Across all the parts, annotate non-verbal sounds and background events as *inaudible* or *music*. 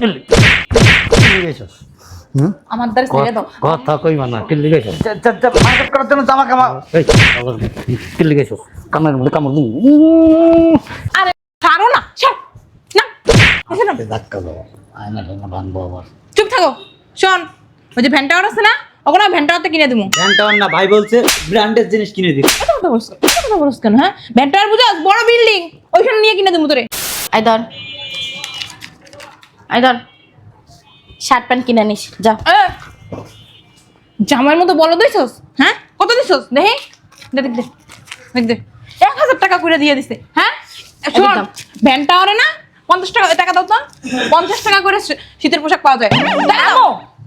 কিল্লি গেছস আমার দ্বারা ছেড়ে দাও কথা কইবা না কিল্লি গেছস মার্কেট করার জন্য জামা কামা কিল্লি গেছস কামের মধ্যে কামড় দিন আরে ছাড়ো না ছাড় না ধাক্কা দাও আয়না টায়না ভাঙবো আবার চুপ থাকো শোন ওই যে ভ্যানটাওয়ার আছে না ওখানে ভ্যানটাওয়ারতে কিনে দেবো ভ্যানটাওয়ার না ভাই বলছে ব্র্যান্ডের জিনিস কিনে দিবি কথা বলছো কথা বলছো কেন হ্যাঁ ভ্যানটাওয়ার বুঝাস বড় বিল্ডিং ওইখানে নিয়ে কিনে দেবো তোরে আই ধর আই ধর শার্ট প্যান্ট কিনে নিস যা। এ, জামাইয়ের মতো বলো দিছস হ্যাঁ? কত দিছস? দেখি দেখ দেখ এক হাজার টাকা করে দিয়ে দিছে। হ্যাঁ? শোন একদম। ভ্যানটাওয়ারে না পঞ্চাশ টাকা টাকা দাও তো। পঞ্চাশ টাকা করে শীতের পোশাক পাওয়া যায়।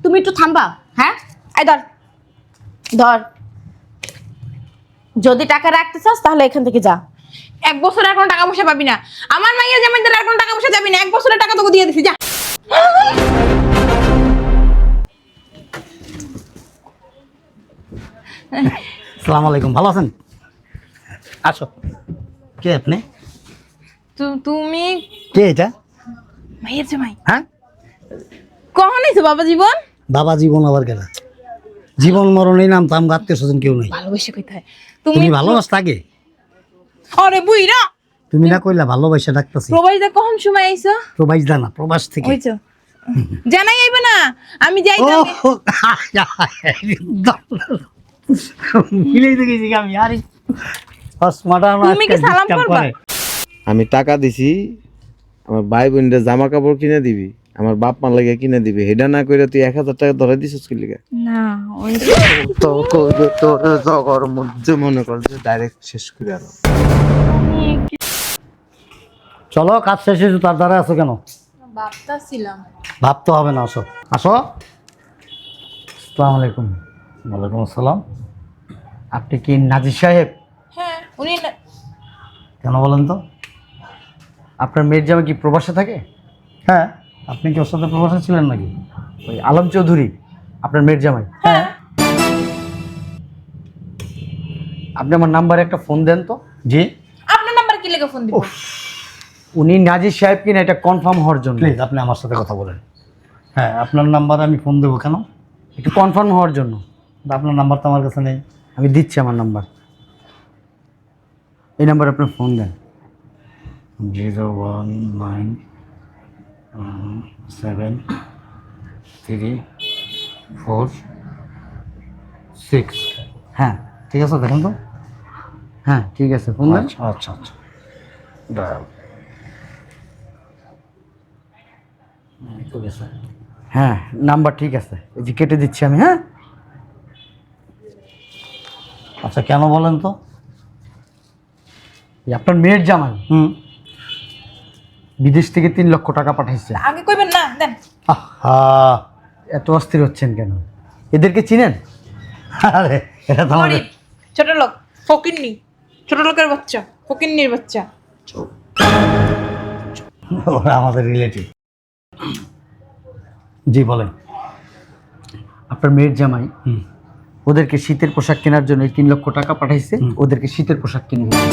তুমি একটু থামবা। হ্যাঁ? আই ধর ধর যদি টাকা রাখতে চাস তাহলে এখান থেকে যা। এক বছরে এখন টাকা পয়সা পাবি না। আমার মাইয়ের জামাইদের এখন টাকা পয়সা যাবি না। এক বছরের টাকা তোকে দিয়ে দিছি যা। আসসালামু আলাইকুম ভালো আছেন? আসো। কে আপনি? তুমি? কে এটা? মাইয়ের জামাই। হ্যাঁ? কখন এসো বাবা জীবন? বাবা জীবন আবার কেনা জীবন মরণের নাম তো আমার আত্মীয় স্বজন কেউ নেই। ভালোবেসে কইতে হয়। তুমি তুমি ভালোবাস তাকে আরে বুইরা! তুমি না কইলা ভালোবাসা ডাকতেছি। প্রবাসীতে কখন সময় আইছো? প্রবাস জানা প্রবাস থেকে। ওইছো জানাই আইবে না আমি যাই। মিলেই তো গেছি আমি আরে। তুমি কি সালাম করবা? আমি টাকা দিছি আমার ভাই বোনদের জামা কাপড় কিনে দিবি আমার বাপ মার লাগে কিনে দিবি। হেডা না করে তুই এক হাজার টাকা ধরে দিছিস কি লিগা? না ওই তো তোর জগর মধ্যে মনে কর যে ডাইরেক্ট শেষ করে আর চলো কাজ শেষ হয়েছে তার দ্বারা আছো কেন? ভাবতে হবে না আসো। আসো। আসসালামু আলাইকুম। ওয়ালাইকুম আসসালাম। আপনি কি নাজির সাহেব? হ্যাঁ উনি কেন বলেন তো? আপনার মেয়ের জামা কি প্রবাসে থাকে? হ্যাঁ। আপনি কি ওর সাথে প্রবাসে ছিলেন নাকি? ওই আলম চৌধুরী আপনার মেয়ের জামাই। হ্যাঁ। আপনি আমার নাম্বারে একটা ফোন দেন তো। জি। আপনার নাম্বার কি লেগে ফোন দিব? উনি নাজির সাহেব কিনা এটা কনফার্ম হওয়ার জন্য। প্লিজ আপনি আমার সাথে কথা বলেন। হ্যাঁ আপনার নাম্বার আমি ফোন দেবো কেন? একটু কনফার্ম হওয়ার জন্য। আপনার নাম্বার তো আমার কাছে নেই। আমি দিচ্ছি আমার নাম্বার এই নাম্বার আপনি ফোন দেন। Zero one nine seven three four six হ্যাঁ। ঠিক আছে দেখেন তো? হ্যাঁ ঠিক আছে ফোন দেন। আচ্ছা আচ্ছা ডায়াল হ্যাঁ নাম্বার ঠিক আছে। এই যে কেটে দিচ্ছি আমি হ্যাঁ? আচ্ছা কেন বলেন তো? এই আপনার মেয়ের জামাই। হুম। বিদেশ থেকে তিন লক্ষ টাকা পাঠাইছে। আগে কইবেন না দেন। আহা। এত অস্থির হচ্ছেন কেন? এদেরকে চিনেন? আরে এটা তো আমাদের গরিব ছোট লোক ফকিন্নি। ছোট লোকের বাচ্চা ফকিন্নির বাচ্চা। ওরা আমাদের রিলেটিভ জি বলেন। আপনার মেয়ের জামাই ওদেরকে শীতের পোশাক কেনার জন্য এই তিন লক্ষ টাকা পাঠাইছে ওদেরকে শীতের পোশাক কিনে দিবেন।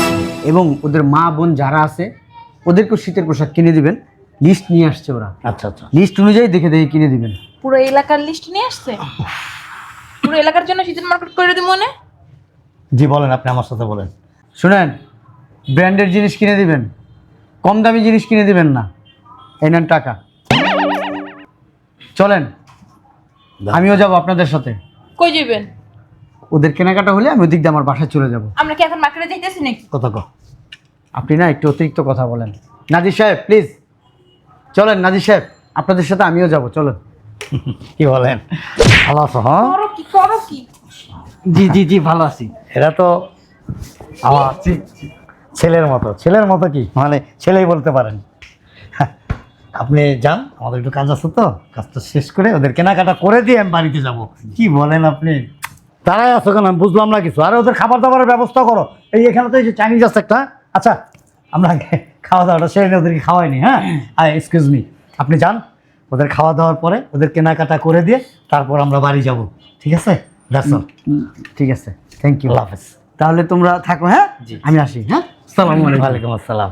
এবং ওদের মা বোন যারা আছে ওদেরকেও শীতের পোশাক কিনে দিবেন। লিস্ট নিয়ে আসছে ওরা। আচ্ছা আচ্ছা। লিস্ট অনুযায়ী দেখে দেখে কিনে দিবেন। পুরো এলাকার লিস্ট নিয়ে আসছে? পুরো এলাকার জন্য শীতের মার্কেট করে দিব মনে? জি বলেন আপনি আমার সাথে বলেন। শুনেন ব্র্যান্ডের জিনিস কিনে দিবেন কম দামি জিনিস কিনে দিবেন না। এই নেন টাকা। চলেন আমিও যাব আপনাদের সাথে। কই যাবেন? ওদের কেনাকাটা হলে আমি ওদিক দিয়ে আমার বাসায় চলে যাব। আমরা কি এখন মার্কেটে যাইতেছি নাকি? কথা কো আপনি না একটু অতিরিক্ত কথা বলেন। নাজির সাহেব প্লিজ চলেন নাজির সাহেব আপনাদের সাথে আমিও যাব চলেন। *laughs* কি বলেন? ভালো আছো হ্যাঁ? করো কি করো কি? জি জি জি ভালো আছি। এরা তো আমার ছেলের মতো। ছেলের মতো কি? মানে ছেলেই বলতে পারেন। আপনি যান আমাদের একটু কাজ আছে তো কাজটা শেষ করে ওদের কেনাকাটা করে দিয়ে আমি বাড়িতে যাব। কি বলেন আপনি? তারাই আছো কেন? আমি বুঝলাম না কিছু। আরে ওদের খাবার দাবারের ব্যবস্থা করো। এই এখানে তো এই যে চাইনিজ আছে একটা। আচ্ছা আমরা খাওয়া দাওয়াটা সেরে ওদেরকে খাওয়াইনি হ্যাঁ? আর এক্সকিউজ মি আপনি যান ওদের খাওয়া দাওয়ার পরে ওদের কেনাকাটা করে দিয়ে তারপর আমরা বাড়ি যাব। ঠিক আছে? দ্যাটস অল ঠিক আছে। থ্যাংক ইউ আল্লাহ হাফেজ। তাহলে তোমরা থাকো হ্যাঁ? আমি আসি হ্যাঁ? সালাম আলাইকুম। আসসালাম।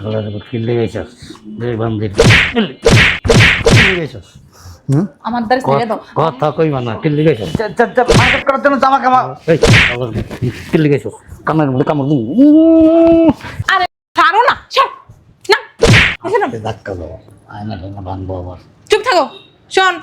আল্লাহ রে কিল্লে রে বান্দির কিল্লে আমার দ্বারা ছেড়ে দাও। কথা কই মানা কিল্লে গেছস মার্কেট করার জন্য জামা কামা। এই আল্লাহ রে কিল্লে গেছস কামের মধ্যে কামড় দিন আরে ছাড়ো না ছাড়। না ধাক্কা দাও আয়না ঢাকা ভাঙবো আবার। চুপ থাকো শোন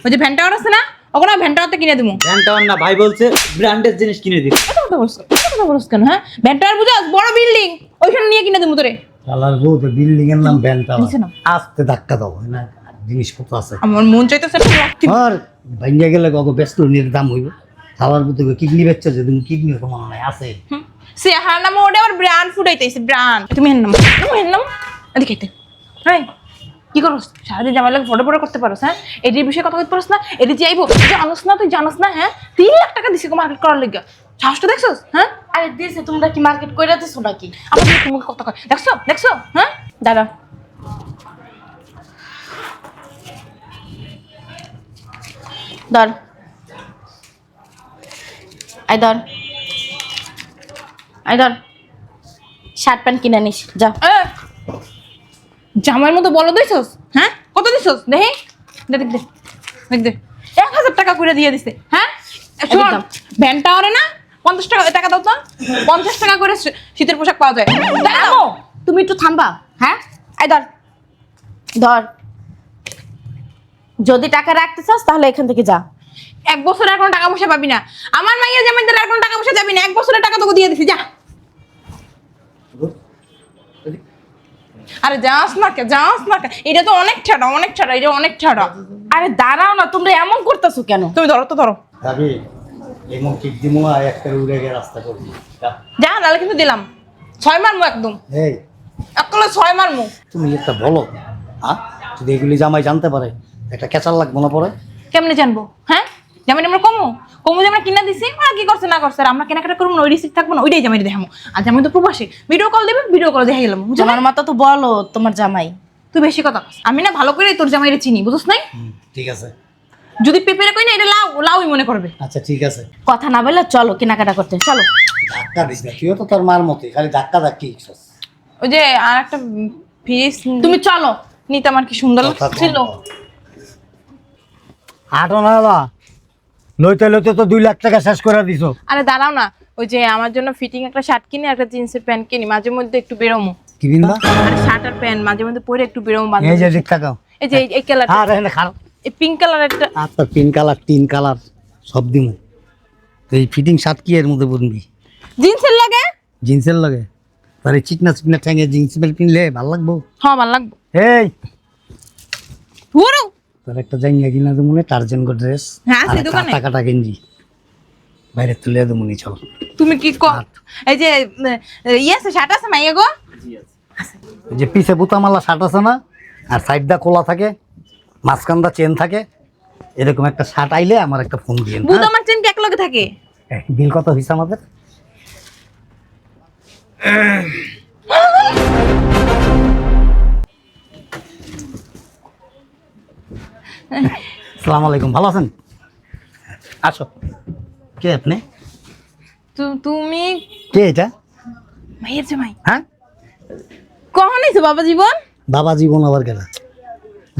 ওই যে ভ্যানটাওয়ার আছে না ওখানে ভ্যানটাওয়ারতে কিনে দেবো ভ্যানটাওয়ার না ভাই বলছে ব্র্যান্ডের জিনিস কিনে দিবে। কথা বলছো কথা বলছো কেন হ্যাঁ? ভ্যানটাওয়ার বুঝাস বড় বিল্ডিং ওইখানে নিয়ে কিনে দেবো তোরে। শালার বউ তো বিল্ডিং এর নাম ব্যান্টা নিচে নাও। আস্তে ধাক্কা দাও না জিনিসপত্র আছে। আমার মন চাইতেছে একটা রক্তি আর ভাঙ্গা গেলে কত ব্যস্ত দাম হইব? খাবার মতো কিডনি বেচছে যে তুমি কিডনি তো মনে নাই আছে। সে হার নাম ওটা আবার ব্র্যান্ড ফুটাইতেছে ব্র্যান্ড তুমি হেন নাম তুমি হেন নাম। এদিকে আইতে। হাই কি করস? সারাদিন জামাই লাগে ফটো ফটো করতে পারোস হ্যাঁ? এটির বিষয়ে কথা বলতে পারোস না? এটি যাইবো জানোস না তুই জানোস না হ্যাঁ? তিন লাখ টাকা দিছি মার্কেট করার লেগে সাহসটা দেখছস? হ্যাঁ? আরে দিয়েছে তোমরা কি মার্কেট করে দিছো নাকি? মুখে মুখে কথা কয়? দেখছ? দেখছ? হ্যাঁ? দাঁড়া। ধর। আই ধর। আই ধর। শার্ট প্যান্ট কিনে নিস যা। এ, জামাইয়ের মতো বলো দিছস হ্যাঁ? কত দিছস? দেখি দে দেখ দে। দেখ এক হাজার টাকা করে দিয়ে দিছে। হ্যাঁ? শোন। ভ্যানটা ওরে না? পঞ্চাশ টাকা টাকা দাও তো। পঞ্চাশ টাকা করে শীতের পোশাক পাওয়া যায়। তুমি একটু থামবা। হ্যাঁ? আই ধর। ধর। যদি টাকা রাখতে চাস তাহলে এখান থেকে যা। এক বছরে আর কোনো টাকা পয়সা পাবি না। আমার মাইয়া জামাইদের আর কোনো টাকা পয়সা যাবি না এক বছরের টাকা তোকে দিয়ে দিছি যা। আরে যাস না কে যাস না কে। এটা তো অনেক ছাড়া অনেক ছাড়া এটা অনেক ছাড়া আরে দাঁড়াও না তোমরা এমন করতেছো কেন? তুমি ধরো তো ধরো। এমন কিক দিমু আর একটা উড়ে গিয়ে রাস্তা করবি। যা। নাহলে কিন্তু দিলাম। ছয় মারমু একদম। এই। একলে ছয় মারমু। তুমি একটা বলো হ্যাঁ যদি এগুলি জামাই জানতে পারে একটা লাগবো না পরে? কেমনে জানব? হ্যাঁ? জামাই আমরা কমু? কমু যে আমরা কিনা দিছি ওরা কি করছে না করছে আর আমরা কেনাকাটা করব না ওই রিসিপ্ট থাকব না ওইটাই জামাই দেখামো। আর জামাই তো প্রবাসী। ভিডিও কল দেবে ভিডিও কল দেখে গেলাম? তোমার মতো তো বলো তোমার জামাই। তুই বেশি কথা আমি না ভালো করে তোর জামাইরে চিনি বুঝছ নাই? ঠিক আছে। যদি পেপারে কই না এটা লাউ লাউই মনে করবে। আচ্ছা ঠিক আছে। কথা না বলে চলো কেনাকাটা করতে। চলো। ধাক্কা দিস না তুইও তো তোর মার মতোই খালি ধাক্কা ধাক্কি ওই যে আর একটা ফিস তুমি চলো নিতে আমার কি সুন্দর ছিল আটো না বা লইতে লইতে তো দুই লাখ টাকা শেষ করে দিছো। আরে দাঁড়াও না ওই যে আমার জন্য ফিটিং একটা শার্ট কিনে একটা জিন্সের প্যান্ট কিনি মাঝে মধ্যে একটু বেরোমো। কি বিনবা আর শার্ট আর প্যান্ট মাঝে মধ্যে পরে একটু বেরোমো এই যে দিক তাকাও এই যে এই- এই কালার আর এখানে খারাপ এই পিঙ্ক কালার একটা। আর তোর পিন কালার তিন কালার সব দিমু। এই ফিটিং শার্ট কি এর মধ্যে বুনবি? জিন্সের লাগে? জিন্সের লাগে? তার চিকনা চিকনা ঠ্যাঙে জিন্স প্যান্ট কিনলে ভালো লাগবো। হ্যাঁ ভালো লাগবে। এই। তোর একটা জাঙ্গিয়া কিনা দেবো টার্জেন গো ড্রেস হ্যাঁ, আছে দোকানে। কাটা কাটা গেঞ্জি। বাইরে তুলে দেবো নি চল। তুমি কি কর এই যে ইয়ে আছে শার্ট আছে মাইয়া গো? যে পিছে বুতামালা শার্ট আছে না আর সাইডটা খোলা থাকে মাঝখানটা চেন থাকে এরকম একটা শার্ট আইলে আমার একটা ফোন দিয়ে বুধ আমার চেন কি এক লগে থাকে বিল কত হয়েছে আমাদের? আসসালামু আলাইকুম ভালো আছেন? আসো। কে আপনি? তুমি? কে এটা? মাইয়ের জামাই। হ্যাঁ? কখন বাবা জীবন? বাবা জীবন আবার কেনা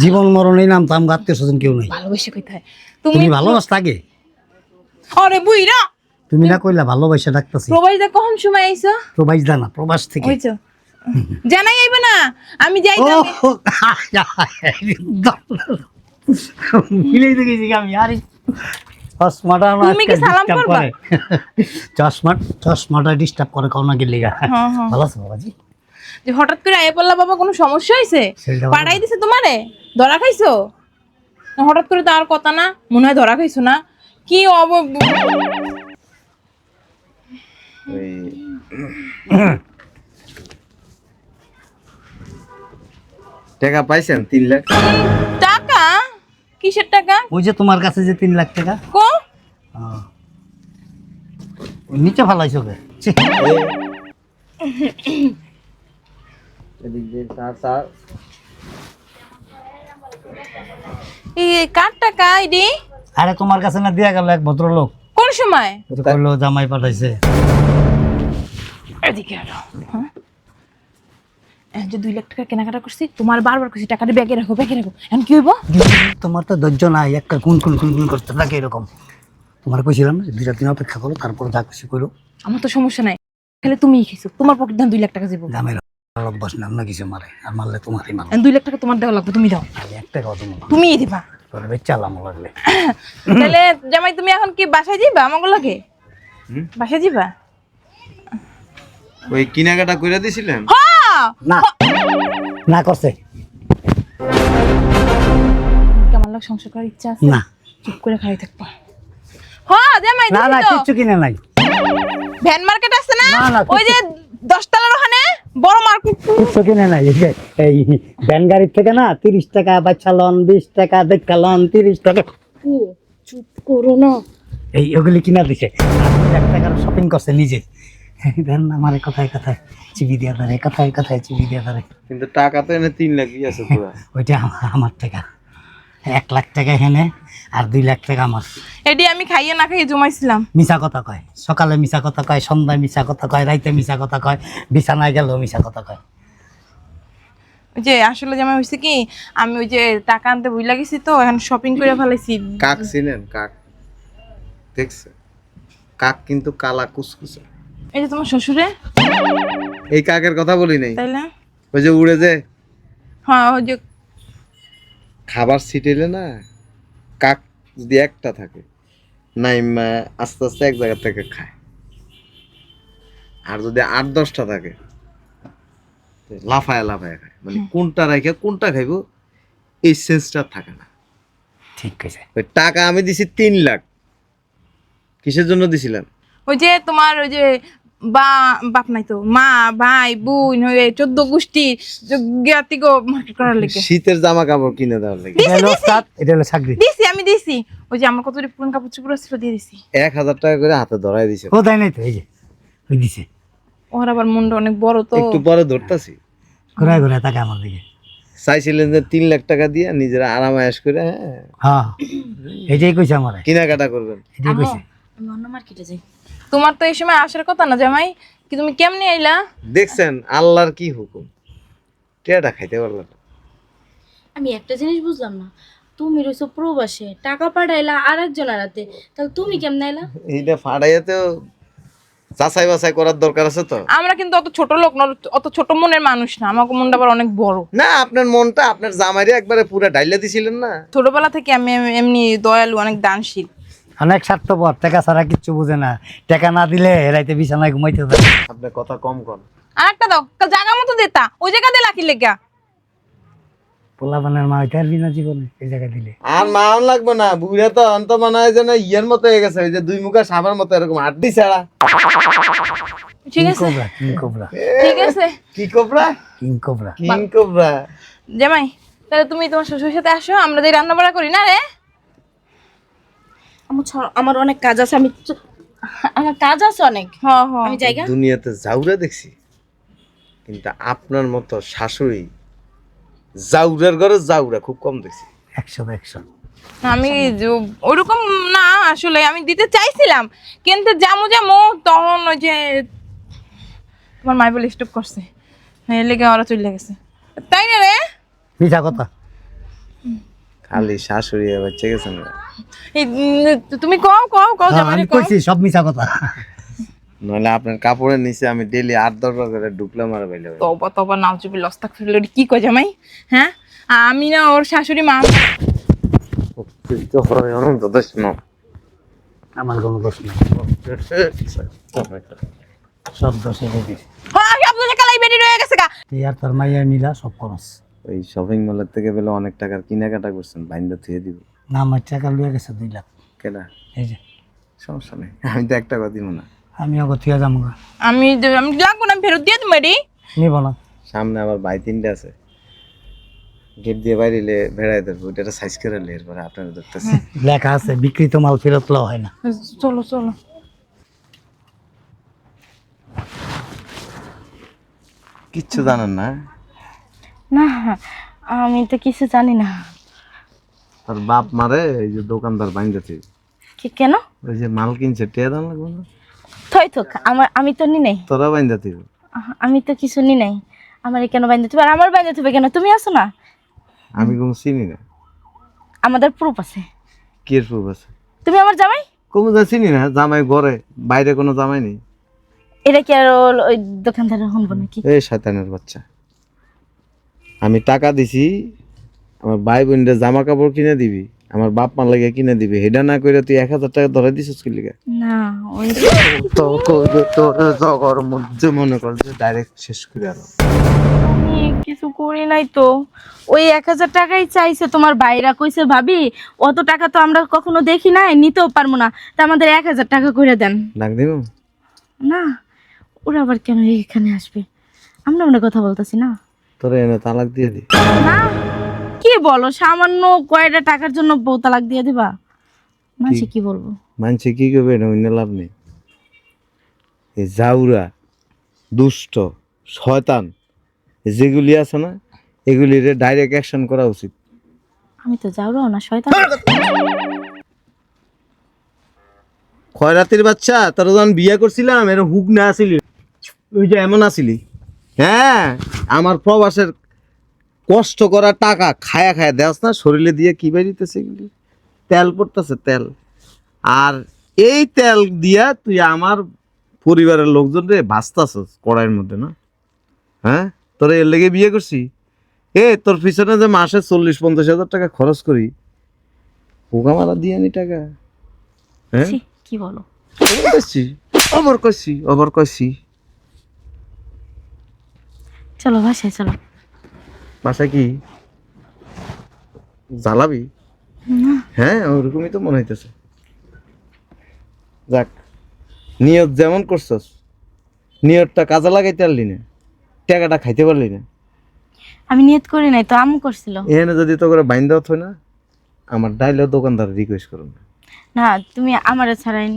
জীবন মরণ এই নাম তো আমার আত্মীয় স্বজন কেউ নেই। ভালোবেসে কইতে হয় তুমি ভালোবাসতে আগে আরে বুইরা! তুমি না কইলা ভালোবাসা ডাকতেছি। প্রবাসীরা কখন সময় আইছো? প্রবাস দা না প্রবাস থেকে। হইছো জানাই আইবে না আমি যাই। মিলেই তো গেছি আমি আরে। চশমাটা তুমি কি সালাম করবা? চশমা চশমাটা ডিস্টার্ব করে কোন লেগা হ্যাঁ, হ্যাঁ। ভালো আছো বাবাজি? যে হঠাৎ করে আইয়া পড়লা বাবা কোনো সমস্যা হয়েছে পাড়াই দিছে তোমারে? ধরা খাইছো? হঠাৎ করে তো আর কথা না মনে হয় ধরা খাইছো না। কি অব টাকা পাইছেন তিন লাখ? টাকা? কিসের টাকা? ওই যে তোমার কাছে যে তিন লাখ টাকা। কো? নিচে ফালাইছো কে? ছি, এদিক দিয়ে এই কার টাকা আরে তোমার কাছে না দিয়া গেল এক ভদ্রলোক। কোন সময়? কইলো জামাই পাঠাইছে। এদিকে আরও হ্যাঁ? যে দুই লাখ টাকা কেনাকাটা করছি তোমার বারবার করছি টাকাটা ব্যাগে রাখো ব্যাগে রাখো। এখন কি হইব? তোমার তো ধৈর্য নাই একটা কোন কোন কোন কোন করতে থাকে এরকম। তোমার কইছিলাম না দুইটা দিন অপেক্ষা করো তারপর যা খুশি করো। আমার তো সমস্যা নাই তুমিই খেয়েছো তোমার পকেট ধান দুই লাখ টাকা যাব দামের অভ্যাস না কিছু মারে আর মারলে তোমারই মারো। দুই লাখ টাকা তোমার দেওয়া লাগবে তুমি দাও। আমি একটা কথা বলব তুমিই দিবা। তোর বেচালাম লাগলে তাহলে জামাই তুমি এখন কি বাসায় যাবা আমাকে লাগে বাসায় যাবা ওই কিনাকাটা করে দিছিলেন? হ্যাঁ না। না করছে। কেমন লাগ সংসার করার ইচ্ছা আছে? না। চুপ করে খাই থাকবা। হ্যাঁ জামাই না না। কিচ্ছু কিনে নাই। ভ্যান মার্কেট আছে না? না, না, ওই যে ওখানে বড় মার্কেট কিচ্ছু কিনে নাই। এই যে এই ভ্যান গাড়ির থেকে না তিরিশ টাকা বাচ্চা লন বিশ টাকা দেখা লন তিরিশ টাকা। চুপ করো না। এই ওগুলি কিনা দিছে। লাখ টাকার শপিং করছে নিজে। দেন না আমার কথায় কথায় চিবি দিয়া ধরে কথায় কথায় চিবি দিয়া ধরে কিন্তু টাকা তো এনে তিন লাখই আছে পুরা। *laughs* ওইটা আমার- টাকা। এক লাখ টাকা এখানে আর দুই লাখ টাকা আমার। এটি আমি খাইয়ে না খাইয়ে জমাইছিলাম। মিশা কথা কয় সকালে মিশা কথা কয় সন্ধ্যায় মিশা কথা কয় রাইতে মিশা কথা কয় বিছানায় গেলেও মিশা কথা কয়। ওই যে আসলে জামাই হয়েছে কি আমি ওই যে টাকা আনতে ভুলে গেছি তো এখন শপিং করে ফেলেছি কাক চিনেন? কাক। দেখছে? কাক কিন্তু কালা কুসকুসে। এই যে তোমার শ্বশুরে? এই কাকের কথা বলি নাই। তাইলে ওই যে উড়ে যে। হ্যাঁ ওই যে খাবার ছিটেলে না? কাক যদি একটা থাকে নাইমা আস্তে আস্তে এক জায়গা থেকে খায়। আর যদি আট দশটা থাকে লাফায় লাফায় খায়। মানে কোনটা রেখে কোনটা খাইব এই সেন্সটা থাকে না। ঠিক আছে টাকা আমি দিছি তিন লাখ কিসের জন্য দিছিলাম? ওই যে তোমার ওই যে বা বাপ নাই তো মা ভাই বোন হয়ে চোদ্দ গোষ্ঠী জ্ঞাতি গো মার্কেট করার লেগে। শীতের জামা কাপড় কিনে দেওয়ার লাগে। এটা হলো চাকরি। দিছি আমি দিছি। ওই যে আমার কত পুরান কাপড় চোপড় ছিল দিয়ে দিছি। এক হাজার টাকা করে হাতে ধরাই দিছে। ও দেয় নাই তো এই যে ওই দিছে। ওর আবার মুন্ড অনেক বড় তো। একটু পরে ধরতাছি। ঘুরায় ঘুরায় তাকে আমার দিকে। চাইছিলেন যে তিন লাখ টাকা দিয়ে নিজেরা আরাম আয়াস করে হ্যাঁ। হ্যাঁ এটাই কইছে আমার। কেনাকাটা করবেন। এটাই কইছে। আমি অন্য মার্কেটে যাই। তোমার তো এই সময় আসার কথা না জামাই কি তুমি কেমনে আইলা? দেখছেন আল্লাহর কি হুকুম? টেটা খাইতে পারলাম না। আমি একটা জিনিস বুঝলাম না তুমি রয়েছো প্রবাসে টাকা পাঠাইলা আর একজনের হাতে তাহলে তুমি কেমন আইলা? এইটা ফাড়াইয়াতেও যাচাই বাছাই করার দরকার আছে তো। আমরা কিন্তু অত ছোট লোক না অত ছোট মনের মানুষ না আমাকে মনটা আবার অনেক বড়। না আপনার মনটা আপনার জামাইরে একবারে পুরো ডাইলা দিছিলেন না। ছোটবেলা থেকে আমি এমনি দয়ালু অনেক দানশীল। অনেক স্বার্থপর টাকা ছাড়া কিচ্ছু বুঝে না। টাকা না দিলে রাইতে বিছানায় ঘুমাইতে দেয় আপনার কথা কম কম আর একটা দাও কাল জায়গা মতো দেতা ওই জায়গা দিয়ে লাকি লেগা। পোলাপানের মা ওইটা আর বিনা জীবনে এই জায়গায় দিলে। আর মান লাগবে না বুড়া তো অন্ত মনে হয় যেন ইয়ের মতো হয়ে গেছে ওই যে দুই মুখা সাবার মতো এরকম আড্ডি ছাড়া। ঠিক আছে। কোবরা কিং কোবরা ঠিক আছে। কি cobra king cobra king cobra জামাই তাহলে তুমি তোমার শ্বশুরের সাথে আসো আমরা যে রান্না বাড়া করি না রে? আমার আমার অনেক কাজ আছে আমি আমার কাজ আছে অনেক। হ হ আমি জায়গা দুনিয়াতে জাউরা দেখছি কিন্তু আপনার মতো শাশুড়ি জাউরার ঘরে জাউরা খুব কম দেখছি। একশো একশো। আমি ওরকম না আসলে আমি দিতে চাইছিলাম কিন্তু জামু জামু তখন ওই যে তোমার মাই বলে স্টপ করছে। হ্যাঁ লেগে ওরা চলে গেছে। তাই না রে? মিছা কথা। খালি শাশুড়ি বাচ্চা গেছেন তুমি কও কও কও হ্যাঁ, জামাই আমি কইছি সব মিছা কথা। নইলে আপনার কাপড়ের নিচে আমি ডেলি আট দশ বার করে ঢুকলাম আর বাইলে তবা তবা নাও চুপি লস্তাক ফেললে কি কয় জামাই? হ্যাঁ? আমি না ওর শাশুড়ি মা। আমার কোনো দোষ নেই। সব দোষ। হ্যাঁ সব দোষে রয়ে গেছে আর তোর মাইয়া মিলা সব করস। ওই শপিং মলের থেকে পেলে অনেক টাকার কেনাকাটা করছেন বাইন্দা থুয়ে দিব। না আমার টাকা লুয়ে গেছে দুই লাখ। কেনা এই যে। সমস্যা নেই আমি তো একটা কথা দিব না। আমি ওকে থুয়ে যাব। আমি আমি লাগবো না ফেরত দিয়ে তুমি এটি। নিব না। সামনে আবার বাই তিনটে আছে। গেট দিয়ে বাইরে ভেড়াই ধরবো ওইটা সাইজ করে লে এরপরে আপনারা ধরতেছি *laughs* লেখা আছে বিকৃত মাল ফেরত লওয়া হয় না। চলো চলো। কিচ্ছু জানেন না না আমি তো কিছু জানি না। তোর বাপ মারে এই যে দোকানদার বাইন্দাছে কি কেন? ওই যে মাল কিনছে টেয়া দাম লাগবে না? থই থাক আমার আমি তো নি নাই। তোরা বাইন্দাতে আমি তো কিছু নি নাই। আমার কেন থাকবে আর আমার থাকবে কেন? তুমি আছো না? আমি কোনো চিনি না। আমাদের প্রুফ আছে। কি প্রুফ আছে? তুমি আমার জামাই? কোনো যা চিনি না জামাই ঘরে বাইরে কোনো জামাই নেই। এটা কি আর ওই দোকানদারের শুনব নাকি? এই শয়তানের বাচ্চা। আমি টাকা দিছি আমার ভাই বোনরা জামা কাপড় কিনে দিবি আমার বাপ মা লাগে কিনে দিবি হেডা না করে তুই এক হাজার টাকা ধরে দিছিস কি লিগে? না ওই তো তোর জগর মধ্যে মনে কর যে ডাইরেক্ট শেষ করে আলো। আমি কিছু করি নাই তো। ওই এক হাজার টাকাই চাইছে তোমার বাইরা কইছে ভাবি অত টাকা তো আমরা কখনো দেখি নাই নিতেও পারব না। তা আমাদের এক হাজার টাকা করে দেন। ডাক দিব? না ওরা আবার কেন এখানে আসবে? আমরা মনে কথা বলতেছি না। তোর এনে তালাক দিয়ে দি না কি বলো? সামান্য কয়টা টাকার জন্য বউ তালাক দিয়ে দিবা? মাসে কি? বলব? মানছে কি করবে? এটা অন্য লাভ নেই। এই জাউরা দুষ্ট শয়তান যেগুলি আছে না এগুলির ডাইরেক্ট অ্যাকশন করা উচিত। আমি তো যাও না শয়তান খয়রাতির বাচ্চা তোর যখন বিয়ে করছিলাম এর হুক না আসিলি। ওই যে এমন আসিলি। হ্যাঁ আমার প্রবাসের কষ্ট করা টাকা খায়া খায়া দেওয়াস না শরীরে দিয়ে কি বেরিতেছে এগুলি? তেল পড়তেছে তেল। আর এই তেল দিয়া তুই আমার পরিবারের লোকজন রে ভাসতাছস কড়াইয়ের মধ্যে না? হ্যাঁ? তোরা এর লেগে বিয়ে করছি? এ তোর পিছনে যে মাসে চল্লিশ পঞ্চাশ হাজার টাকা খরচ করি পোকা মারা দিয়ে নি টাকা। হ্যাঁ? কি বলো? ওভার করছি ওভার করছি চলো বাসায় চলো। বাসায় কি? জ্বালাবি? না। হ্যাঁ ওরকমই তো মনে হইতেছে। যাক নিয়ত যেমন করছস নিয়তটা কাজে লাগাইতে পারলি না টাকাটা খাইতে পারলি না। আমি নিয়ত করি নাই তো আম্মু করছিল। এখানে যদি তো করে বাইন দেওয়া না আমার ডাইলেও দোকানদার রিকোয়েস্ট করুন না। তুমি আমারে ছাড়াই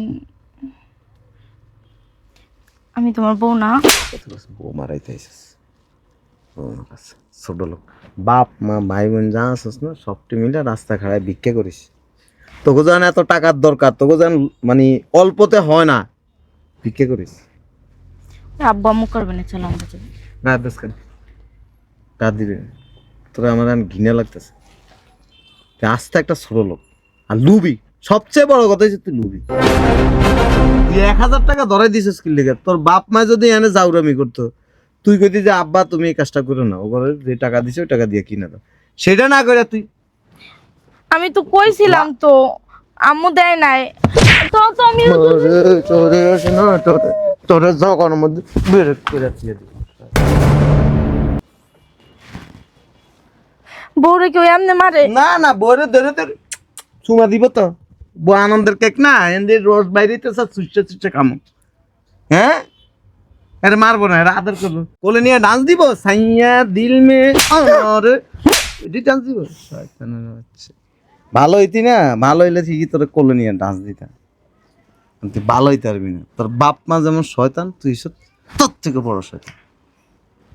আমি তোমার বউ না। বউ মারাইতে কাছে ছোট লোক। বাপ মা ভাই বোন যা আছিস না সবটি মিলে রাস্তা খাড়ায় ভিক্ষা করিস। তোকে যেন এত টাকার দরকার তোকে যেন মানে অল্পতে হয় না ভিক্ষা করিস। আব্বু আম্মু করবে না চলো আমরা দেশ কেন কার। দিবে। তোরা আমার এখন ঘৃণা লাগতেছে। আস্তে একটা ছোট লোক। আর লুবি। সবচেয়ে বড় কথা হচ্ছে তুই লুবি। তুই এক হাজার টাকা ধরাই দিছিস কি লেগে তোর বাপ মা যদি এনে জাউরামি করতো তুই কইতি যে আব্বা তুমি এই কাজটা করো না। ও ঘরে যে টাকা দিছে ওই টাকা দিয়ে কিনে দাও। সেটা না করে তুই আমি তো কইছিলাম তো আম্মু দেয় নাই। তো তো আমি তোরে তোরে আসে না তোরে তোরে জগনের মধ্যে বের করে দিয়ে দিবি। বউরে কেউ এমনি মারে? না না বরে ধরে ধরে চুমা দিব তো। বউ আনন্দের কেক না এন্দি রোজ বাইরেতে সব সুচ্ছে সুচ্ছে কামো হ্যাঁ? আরে মারবো না এরা আদর করব। কোলে নিয়ে ডান্স দিব? সাইয়া দিল মে আর এটি ডান্স দিব? ভালো হইতি না? ভালো হইলে ঠিকই তোর কোলে নিয়ে ডান্স দিতাম। তুই ভালো হইতে পারবি না। তোর বাপ মা যেমন শয়তান তুই সব তোর থেকে বড় শয়তান।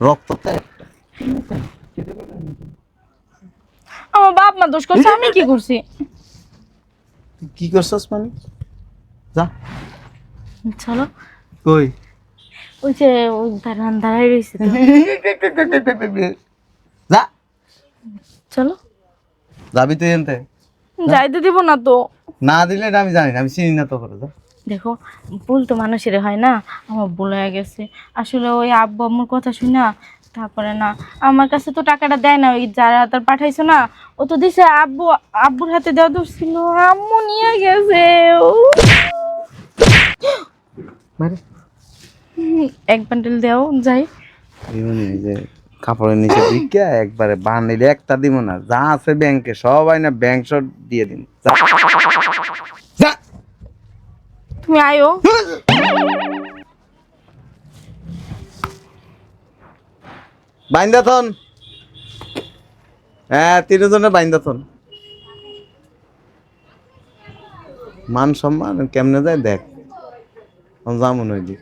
রক্ত একটা। আমার বাপ মা দোষ করছে আমি কি করছি? তুই কি করছস মানে? যা। চলো। কই? ওই যে ওই দাঁড়ান দাঁড়াই রয়েছে *laughs* যা। চলো। যাবি তুই এনতে। যাইতে দিব না তো। না দিলে আমি জানি না আমি চিনি না তো করে যা। দেখো ভুল তো মানুষের হয় না আমার ভুল হয়ে গেছে। আসলে ওই আব্বু আম্মুর কথা শুনি না তারপরে না আমার কাছে তো টাকাটা দেয় না ওই যারা তার পাঠাইছো না ও তো দিছে আব্বু আব্বুর হাতে দেওয়া দোষ ছিল আম্মু নিয়ে গেছে ও। এক বান্ডেল দেও যাই। কাপড়ের নিচে দিকে একবারে বান্ডিলে একটা দিব না যা আছে ব্যাংকে সবাই না ব্যাংক শট দিয়ে দিন তুমি আয়ো। বাইন্দা থন হ্যাঁ তিনজনে বাইন্দা থন মান সম্মান কেমনে যায় দেখ। যামন ওই দিক